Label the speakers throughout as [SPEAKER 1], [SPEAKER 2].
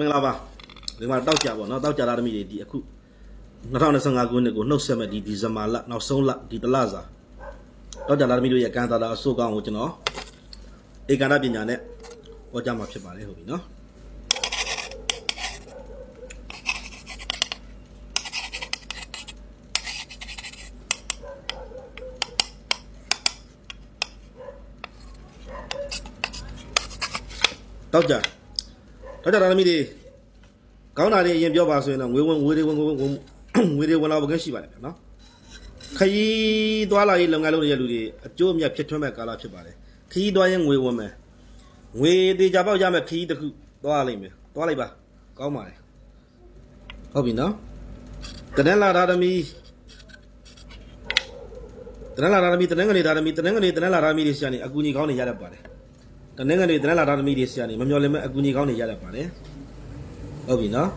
[SPEAKER 1] မင်္ဂလာပါဒီမှာတောက်ကြပါတော့တောက်ကြတာတမိတွေဒီအခု2025ခုနှစ်ကိုနှုတ်ဆက်မဲ့ဒီဒီဇင်ဘာလနောက်ဆုံးလဒီတလစာတောက်ကြတာတမိတို့ရဲ့ကံတာတာအစိုးကောင်းကိုကျွန်တော်ဧကန္တပညာနဲ့ဟောကြားမှာဖြစ်ပါတယ်ဟုတ်ပြီနော်တောက်ကြ တောက်ကြတာတမိတွေကောင်းတာတွေအရင်ပြောပါဆိုရင်တော့ငွေဝင်ငွေတွေဝင်ငွေဝင်ငွေတွေဝင်လာပကင်းရှိပါတယ်ဗျာနော်ခရီးသွားလာရေးလုပ်ငန်းလုပ်နေတဲ့လူတွေအကျိုးအမြတ်ဖြစ်ထွန်းမဲ့ကာလဖြစ်ပါတယ်ခရီးသွားရင်ငွေဝင်မယ်ငွေတေချာပေါက်ရမယ်ခရီးတစ်ခုသွားလိုက်မယ်သွားလိုက်ပါကောင်းပါတယ်ဟုတ်ပြီနော်တနင်္လာသားသမီးတနင်္လာသားသမီးတနင်္ဂနွေသားသမီးတနင်္ဂနွေတနင်္လာသားသမီးတွေရှာနေအကူကြီးကောင်းနေရတတ်ပါတယ် တနင်္ဂနွေတနင်္လာသားသမီးတွေရှာနေမမျော်လင့်မဲ့အကူကြီးကောင်းနေရတတ်ပါတယ်ဟုတ်ပြီနော်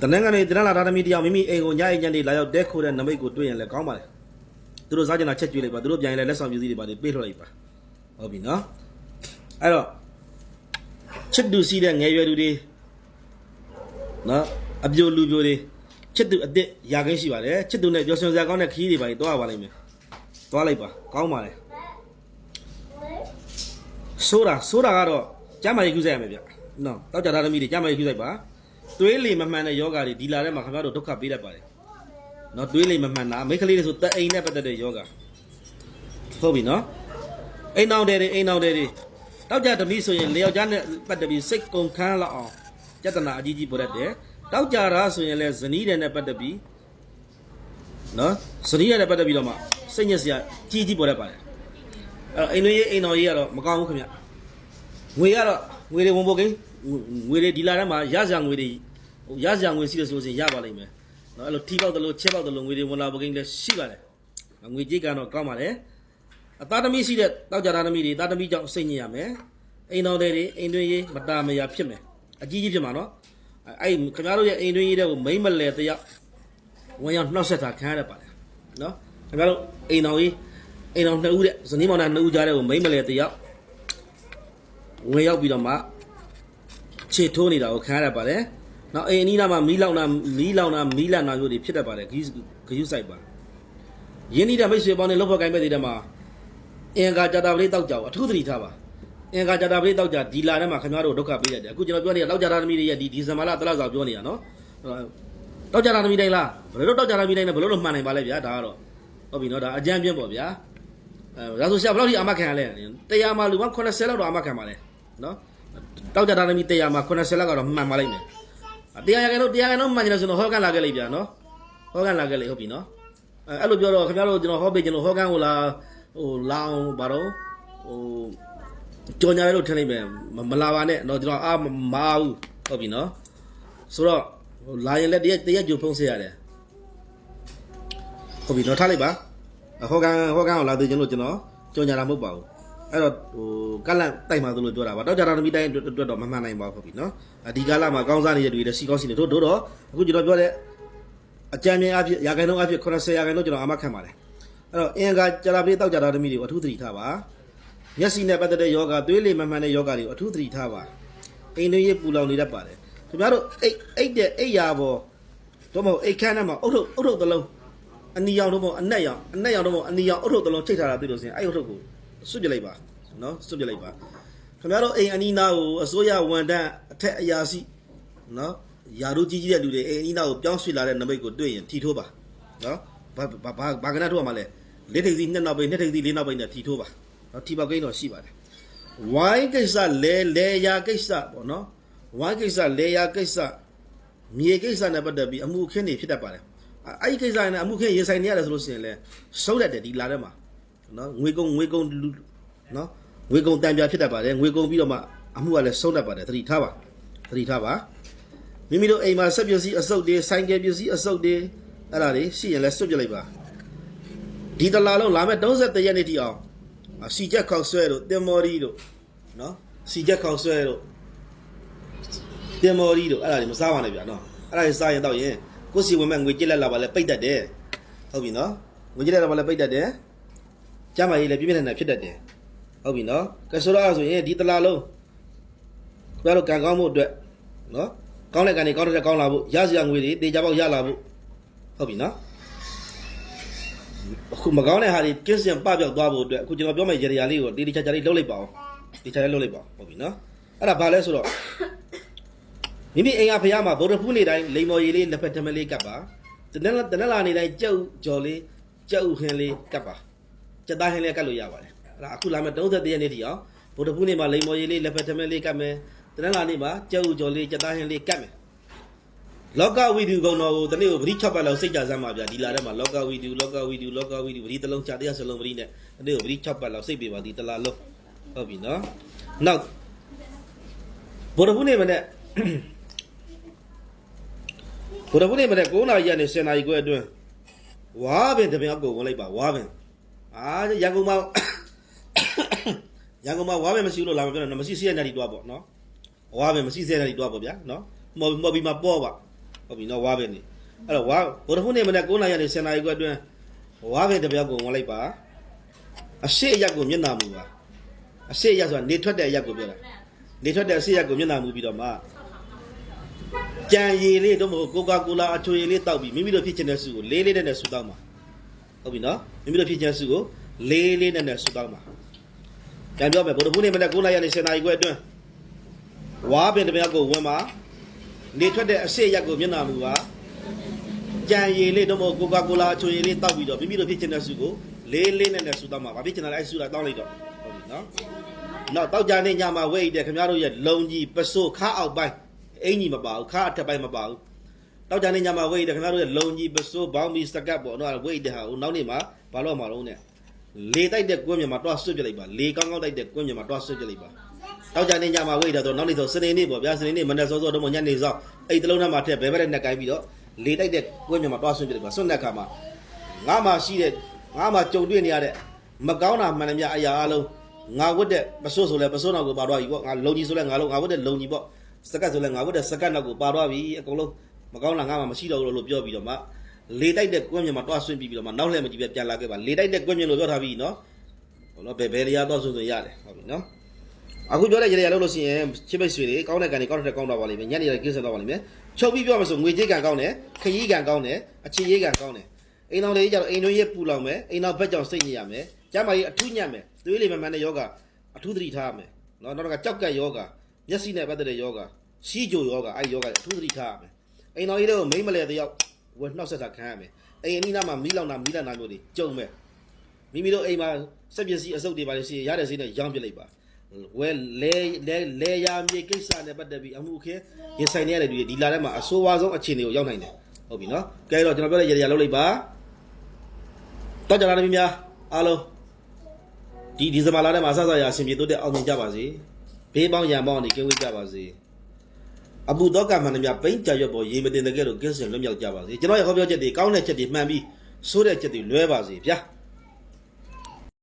[SPEAKER 1] တနင်္ဂနွေတနင်္လာသားသမီးတယောက်မိမိအိမ်ကိုညအိမ်ညနေလာရောက်တဲခိုးတဲ့နမိတ်ကိုတွေ့ရင်လည်းကောင်းပါတယ်သူတို့စားကြတာချက်ကျွေးလိုက်ပါသူတို့ပြန်ရင်လည်းလက်ဆောင်ပစ္စည်းတွေပါတွေပေးထုတ်လိုက်ပါဟုတ်ပြီနော်အဲ့တော့ချစ်သူစီးတဲ့ငယ်ရွယ်သူတွေနော်အပြိုလူပြိုတွေချစ်သူအစ်စ်ရာခင်းရှိပါတယ်ချစ်သူနဲ့ကြော်စင်စရာကောင်းတဲ့ခရီးတွေပါတွေတွားပါလိမ့်မယ်တွားလိုက်ပါကောင်းပါတယ် ဆိုတာဆိုတာကတော့ကျမ်းမာရေးကူးဆိုင်ရမယ်ဗျနော်တောက်ကြတာသမီးတွေကျမ်းမာရေးကူးဆိုင်ပါသွေးလေမမှန်တဲ့ယောဂါတွေဒီလာထဲမှာခင်ဗျားတို့ဒုက္ခပေးတတ်ပါတယ်နော်သွေးလေမမှန်တာမိန်းကလေးတွေဆိုတက်အိမ်နဲ့ပတ်သက်တဲ့ယောဂါဟုတ်ပြီနော်အိမ်အောင်တဲ့တွေအိမ်အောင်တဲ့တွေတောက်ကြသမီးဆိုရင်လေယောက်ျားနဲ့ပတ်သက်ပြီးစိတ်ကုန်ခန်းလောက်အောင်ကြတနာအကြီးကြီးပေါ်တတ်တယ်တောက်ကြတာဆိုရင်လည်းဇနီးတဲ့နဲ့ပတ်သက်ပြီးနော်ဇနီးတဲ့နဲ့ပတ်သက်ပြီးတော့မှစိတ်ညစ်စရာကြီးကြီးပေါ်တတ်ပါတယ် အဲ့တော့အိမ်လေးအိမ်တော်ကြီးကတော့မကောင်းဘူးခင်ဗျငွေကတော့ငွေတွေဝင်ဖို့ကိန်းငွေတွေဒီလာထဲမှာရစရာငွေတွေဟိုရစရာငွေရှိလို့ဆိုရင်ရပါလိမ့်မယ်နော်အဲ့လိုထီပေါက်တယ်လို့ချက်ပေါက်တယ်လို့ငွေတွေဝင်လာဖို့ကိန်းလည်းရှိပါတယ်ငွေကြေးကတော့ကောင်းပါတယ်အသားသမီးရှိတဲ့တောက်ကြသားသမီးတွေသားသမီးကြောင့်စိတ်ညစ်ရမယ်အိမ်တော်တွေတွေအိမ်တွင်းရေးမတာမယာဖြစ်မယ်အကြီးကြီးဖြစ်မှာနော်အဲ့ခင်ဗျားတို့ရဲ့အိမ်တွင်းရေးတဲ့ကိုမိမ့်မလဲတယောက်ဝင်ရောက်နှောက်ဆက်တာခံရတတ်ပါတယ်နော်ခင်ဗျားတို့အိမ်တော်ကြီး အိမ်တော်နှစ်ဦးတဲ့ဇနီးမောင်နှံနှစ်ဦးကြားတဲ့ကိုမိမ့်မလဲတယောက်ဝင်ရောက်ပြီးတော့မှခြေထိုးနေတာကိုခံရတတ်ပါတယ်နောက်အိမ်အနီးနားမှာမီးလောင်တာမီးလောင်တာမီးလန့်တာမျိုးတွေဖြစ်တတ်ပါတယ်ဂီးဂယူးဆိုင်ပါရင်းနှီးတဲ့မိတ်ဆွေပေါင်းတွေလောက်ဖို့ကိုင်းမဲ့တဲ့မှာအင်္ဂါကြတာပလေးတောက်ကြအောင်အထူးသတိထားပါအင်္ဂါကြတာပလေးတောက်ကြဒီလာထဲမှာခင်ဗျားတို့ဒုက္ခပေးရတယ်အခုကျွန်တော်ပြောနေတာတောက်ကြတာသမီးတွေရဲ့ဒီဒီဇင်ဘာလတလဆောက်ပြောနေတာနော်တောက်ကြတာသမီးတိုင်းလားဘယ်လိုတောက်ကြတာသမီးတိုင်းလဲဘယ်လိုလို့မှန်နိုင်ပါလဲဗျာဒါကတော့ဟုတ်ပြီနော်ဒါအကြမ်းပြင်းပေါ့ဗျာ အဲဒါဆိုရှာဘယ်လောက်ထိအာမခံရလဲတရားမှာလူပေါင်း80လောက်တော့အာမခံပါလဲနော်တောက်ကြတာသမီးတရားမှာ80လောက်ကတော့မှန်ပါလိမ့်မယ်တရားရကဲတော့တရားရကဲတော့မှန်ကြတယ်ဆိုတော့ဟောကန်လာခဲ့လိုက်ဗျာနော်ဟောကန်လာခဲ့လိုက်ဟုတ်ပြီနော်အဲအဲ့လိုပြောတော့ခင်ဗျားတို့ကျွန်တော်ဟောပေးကျွန်တော်ဟောကန်ကိုလာဟိုလောင်းဘာတော့ဟိုကြော်ညာရဲလို့ထင်လိုက်မယ်မလာပါနဲ့တော့ကျွန်တော်အာမအားဘူးဟုတ်ပြီနော်ဆိုတော့ဟိုလာရင်လည်းတရက်တရက်ကြိုဖုံးစေရတယ်ဟုတ်ပြီတော့ထားလိုက်ပါ ဟောကန်ဟောကန်ကိုလာသေးကျွန်တော်ကျွန်တော်ကြော်ညာတာမဟုတ်ပါဘူးအဲ့တော့ဟိုကလန့်တိုက်မှသလိုပြောတာပါတောက်ကြတာသမီးတိုင်းအတွက်တော့မမှန်နိုင်ပါဘူးဟုတ်ပြီနော်ဒီကာလမှာကောင်းစားနေတဲ့တွေလည်းစီကောင်းစီနေတို့တို့တော့အခုကျွန်တော်ပြောတဲ့အကြံဉာဏ်အဖြစ်ရာခိုင်နှုန်းအဖြစ်80ရာခိုင်နှုန်းကျွန်တော်အမှတ်ခံပါတယ်အဲ့တော့အင်္ဂါကြတာပြေးတောက်ကြတာသမီးတွေကိုအထူးသတိထားပါမျက်စိနဲ့ပတ်သက်တဲ့ယောဂသွေးလေမမှန်တဲ့ယောဂတွေကိုအထူးသတိထားပါအိမ်တွင်းရေးပူလောင်နေတတ်ပါတယ်ခင်ဗျားတို့အိတ်အိတ်တဲ့အိတ်ရာပေါ်တော့မဟုတ်အိတ်ခမ်းထဲမှာအုတ်ထုတ်အုတ်ထုတ်သလုံး အနီရောင်တော့မဟုတ်အနက်ရောင်အနက်ရောင်တော့မဟုတ်အနီရောင်အုတ်ထုတ်သလုံးချိတ်ထားတာတွေ့လို့ဆိုရင်အဲ့အုတ်ထုတ်ကိုစွတ်ပြလိုက်ပါနော်စွတ်ပြလိုက်ပါခင်ဗျားတို့အိမ်အနီးနားကိုအစိုးရဝန်တန်းအထက်အရာရှိနော်ယာတို့ကြီးကြီးတဲ့လူတွေအိမ်အနီးနားကိုပြောင်းရွှေ့လာတဲ့နမိတ်ကိုတွေ့ရင်ထီထိုးပါနော်ဘာဘာဘာကနထိုးရမှာလဲလက်ထိပ်စီနှစ်နောက်ပိတ်နှစ်ထိပ်စီလေးနောက်ပိတ်နဲ့ထီထိုးပါနော်ထီပေါက်ကိန်းတော့ရှိပါတယ်ဝိုင်းကိစ္စလဲလဲယာကိစ္စပေါ့နော်ဝိုင်းကိစ္စလဲယာကိစ္စမြေကိစ္စနဲ့ပတ်သက်ပြီးအမှုအခင်းတွေဖြစ်တတ်ပါတယ် အဲ့ဒီကိစ္စနဲ့အမှုခင်းရင်ဆိုင်နေရတယ်ဆိုလို့ရှိရင်လဲဆုံးတတ်တယ်ဒီလာထဲမှာနော်ငွေကုန်ငွေကုန်နော်ငွေကုန်တန်ပြဖြစ်တတ်ပါတယ်ငွေကုန်ပြီးတော့မှအမှုကလည်းဆုံးတတ်ပါတယ်သတိထားပါသတိထားပါမိမိတို့အိမ်မှာဆက်ပစ္စည်းအစုပ်တွေဆိုင်ကယ်ပစ္စည်းအစုပ်တွေအဲ့ဒါတွေရှိရင်လည်းစွတ်ပြလိုက်ပါဒီတလာလုံးလာမဲ့33ရက်နေ့ထိအောင်စီချက်ခောက်ဆွဲတို့တင်မော်ရီတို့နော်စီချက်ခောက်ဆွဲတို့တင်မော်ရီတို့အဲ့ဒါတွေမစားပါနဲ့ဗျာနော်အဲ့ဒါတွေစားရင်တော့ရင် ကိုယ်စီဝင်မဲ့ငွေကြက်လက်လာပါလဲပိတ်တတ်တယ်ဟုတ်ပြီနော်ငွေကြက်လက်လာပါလဲပိတ်တတ်တယ်ကျမကြီးလည်းပြည့်ပြည့်နေနေဖြစ်တတ်တယ်ဟုတ်ပြီနော်ကဲဆိုတော့ဆိုရင်ဒီတလာလုံးဘယ်လိုကံကောင်းမှုအတွက်နော်ကောင်းတဲ့ကနေကောင်းတဲ့ကောင်းလာဖို့ရစရာငွေတွေတေချာပေါက်ရလာဖို့ဟုတ်ပြီနော်အခုမကောင်းတဲ့ဟာတွေကင်းစင်ပပြောက်သွားဖို့အတွက်အခုကျွန်တော်ပြောမယ့်ရေရာလေးကိုတေချာချာလေးလှုပ်လိုက်ပါအောင်တေချာလေးလှုပ်လိုက်ပါအောင်ဟုတ်ပြီနော်အဲ့ဒါဘာလဲဆိုတော့ မိမိအိမ်ကဖះမှာဗုဒ္ဓဖူးနေတိုင်းလိမ္မော်ရည်လေးလက်ဖက်ထမလေးကပ်ပါတနက်တနက်လာနေတိုင်းကြောက်ကြော်လေးကြောက်ဟင်းလေးကပ်ပါစက်သားဟင်းလေးကပ်လို့ရပါတယ်အဲ့ဒါအခုလာမယ့်31ရက်နေ့ထိအောင်ဗုဒ္ဓဖူးနေမှာလိမ္မော်ရည်လေးလက်ဖက်ထမလေးကပ်မယ်တနက်လာနေမှာကြောက်ကြော်လေးစက်သားဟင်းလေးကပ်မယ်လောကဝိတုဘုံတော်ကိုတနေ့ကိုပရိ6ပတ်လောက်စိတ်ကြစမ်းပါဗျာဒီလာထဲမှာလောကဝိတုလောကဝိတုလောကဝိတုပရိတစ်လုံးချတရားစလုံးပရိနဲ့တနေ့ကိုပရိ6ပတ်လောက်စိတ်ပေးပါဒီတလာလုံးဟုတ်ပြီနော်နောက်ဘုရားဘုနေမနဲ့ ဘုရားဘုနေမနဲ့9နာရီကနေ10နာရီခွဲအတွင်းဝါပင်တပင်အကိုဝင်လိုက်ပါဝါပင်အာရန်ကုန်မှာရန်ကုန်မှာဝါပင်မရှိလို့လာမပြောနဲ့မရှိစီရနေတီတွားပေါ့နော်ဝါပင်မရှိစီရနေတီတွားပေါ့ဗျာနော်မော်မော်ဘီမှာပေါ့ပါဟုတ်ပြီနော်ဝါပဲနေအဲ့တော့ဝါဘုရားဖုန်းနေမနဲ့9နာရီနဲ့10နာရီခွဲအတွင်းဝါပဲတစ်ပြောက်ကိုဝင်လိုက်ပါအရှိအရက်ကိုမျက်နှာမူပါအရှိအရက်ဆိုတာနေထွက်တဲ့အရက်ကိုပြောတာနေထွက်တဲ့အရှိအရက်ကိုမျက်နှာမူပြီးတော့မှ ကြံရည်လေးတော့မဟုတ်ကိုကာကိုလာအချွေရည်လေးတောက်ပြီးမိမိတို့ဖြစ်ချင်တဲ့စုကိုလေးလေးနဲ့နဲ့ဆူတောက်မှာဟုတ်ပြီနော်မိမိတို့ဖြစ်ချင်တဲ့စုကိုလေးလေးနဲ့နဲ့ဆူတောက်မှာကြံပြောမယ်ဘုရားဖုန်းနေမနဲ့9နာရီနဲ့10နာရီခွဲအတွင်းဝါပဲတစ်ပြောက်ကိုဝင်ပါနေထွက်တဲ့အစစ်ရက်ကိုမျက်နှာမူပါကြံရည်လေးတော့မဟုတ်ကိုကာကိုလာအချိုရည်လေးတောက်ပြီးတော့မိမိတို့ဖြစ်ချင်တဲ့စုကိုလေးလေးနဲ့နဲ့ဆူတောက်မှာဗာဖြစ်ချင်တာလဲအဲဆူတာတောက်လိုက်တော့ဟုတ်ပြီနော်နောက်တောက်ကြနေညမှာဝိတ်တဲ့ခင်ဗျားတို့ရဲ့လုံကြီးပစိုးခါအောက်ပိုင်း အင်ကြီးမပါဘူးခါအထက်ပိုင်းမပါဘူးတောက်ကြနေညမှာဝိတ်တဲ့ခင်ဗျားတို့ရဲ့လုံကြီးပစိုးဘောင်းမီစကတ်ပေါ့နော်ဝိတ်တဲ့ဟာကိုနောက်နေ့မှာဘာလို့မှလုံးနဲ့လေတိုက်တဲ့ကွင်းမြမှာတွားဆွတ်ပြလိုက်ပါလေကောင်းကောင်းတိုက်တဲ့ကွင်းမြမှာတွားဆွတ်ပြလိုက်ပါတောက်ကြနေညမှာဝိတ်တယ်ဆိုနောက်နေ့ဆိုစနေနေ့ပေါ့ဗျာစနေနေ့မနေ့စောစောတော့မညနေစောအဲ့တလုံးထဲမှာထက်ဘဲဘဲနဲ့နှက်ကိုင်းပြီးတော့လေတိုက်တဲ့ကွင်းမြမှာတွားဆွင့်ပြတယ်ပါဆွင့်တဲ့ခါမှာငါမှရှိတဲ့ငါမှကြုံတွေ့နေရတဲ့မကောင်းတာမှန်တယ်မြအရာအလုံးငါဝတ်တဲ့ပစိုးဆိုလဲပစိုးနောက်ကိုပါတော့ပြီပေါ့ငါလုံကြီးဆိုလဲငါလုံးငါဝတ်တဲ့လုံကြီးပေါ့ စကတ်ဆိုလဲငါဝတ်တဲ့စကတ်နောက်ကိုပါတော့ပြီအကုန်လုံးမကောင်းတာငါမှမရှိတော့ဘူးလို့ပြောပြီးတော့မှလေတိုက်တဲ့ကွင်းမြမှာတွားဆွင့်ပြီးပြီးတော့မှနောက်လှည့်မကြည့်ပြပြန်လာခဲ့ပါလေတိုက်တဲ့ကွင်းမြလို့ပြောထားပြီးနော်ဟောနော်ဘယ်ဘယ်နေရာတော့ဆွင့်ဆွင့်ရတယ်ဟုတ်ပြီနော်အခုပြောတဲ့ရေရလောက်လို့ရှိရင်ချစ်ပိတ်ဆွေတွေကောင်းတဲ့ကန်တွေကောင်းတဲ့ကောင်းတော့ပါလိမ့်မယ်ညနေရကိစ္စတော့ပါလိမ့်မယ်ချုပ်ပြီးပြောမှဆိုငွေကြေးကန်ကောင်းတယ်ခရီးကန်ကောင်းတယ်အခြေရေးကန်ကောင်းတယ်အိမ်တော်လေးကြတော့အိမ်တွင်းရေးပူလောင်မယ်အိမ်တော်ဘက်ကြောင့်စိတ်ညစ်ရမယ်ကျမ်းမာရေးအထူးညံ့မယ်သွေးလေးမှန်မှန်တဲ့ယောဂအထူးသတိထားရမယ်နော်နောက်တော့ကြောက်ကက်ယောဂ မျက်စိနဲ့ပတ်သက်တဲ့ယောဂစီးကြိုယောဂအဲ့ယောဂအထူးသတိထားရမယ်အိမ်တော်ကြီးတွေကိုမိမ့်မလဲတယောက်ဝယ်နှောက်ဆက်တာခံရမယ်အိမ်အနီးနားမှာမီးလောင်တာမီးလန့်တာမျိုးတွေကြုံမယ်မိမိတို့အိမ်မှာစက်ပစ္စည်းအစုပ်တွေပါလို့ရှိရင်ရတဲ့စိတ်နဲ့ရောင်းပြလိုက်ပါဝဲလဲလဲလဲရမြေကိစ္စနဲ့ပတ်သက်ပြီးအမှုခဲရင်ဆိုင်နေရတဲ့လူတွေဒီလာထဲမှာအဆိုးဝါးဆုံးအခြေအနေကိုရောက်နိုင်တယ်ဟုတ်ပြီနော်ကဲတော့ကျွန်တော်ပြောတဲ့ရေရလောက်လိုက်ပါတော့ကြလာနေပြီများအားလုံးဒီဒီဇင်ဘာလထဲမှာဆဆရအဆင်ပြေတိုးတက်အောင်မြင်ကြပါစေ ဘေးပေါင်းရံပေါင်းနေကင်းဝေးကြပါစေအဘူတော့ကမှန်တယ်များပိန်းကြရွက်ပေါ်ရေမတင်တဲ့ကဲလို့ကင်းစင်လွတ်မြောက်ကြပါစေကျွန်တော်ရဲ့ဟောပြောချက်တွေကောင်းတဲ့ချက်တွေမှန်ပြီးဆိုးတဲ့ချက်တွေလွဲပါစေဗျာ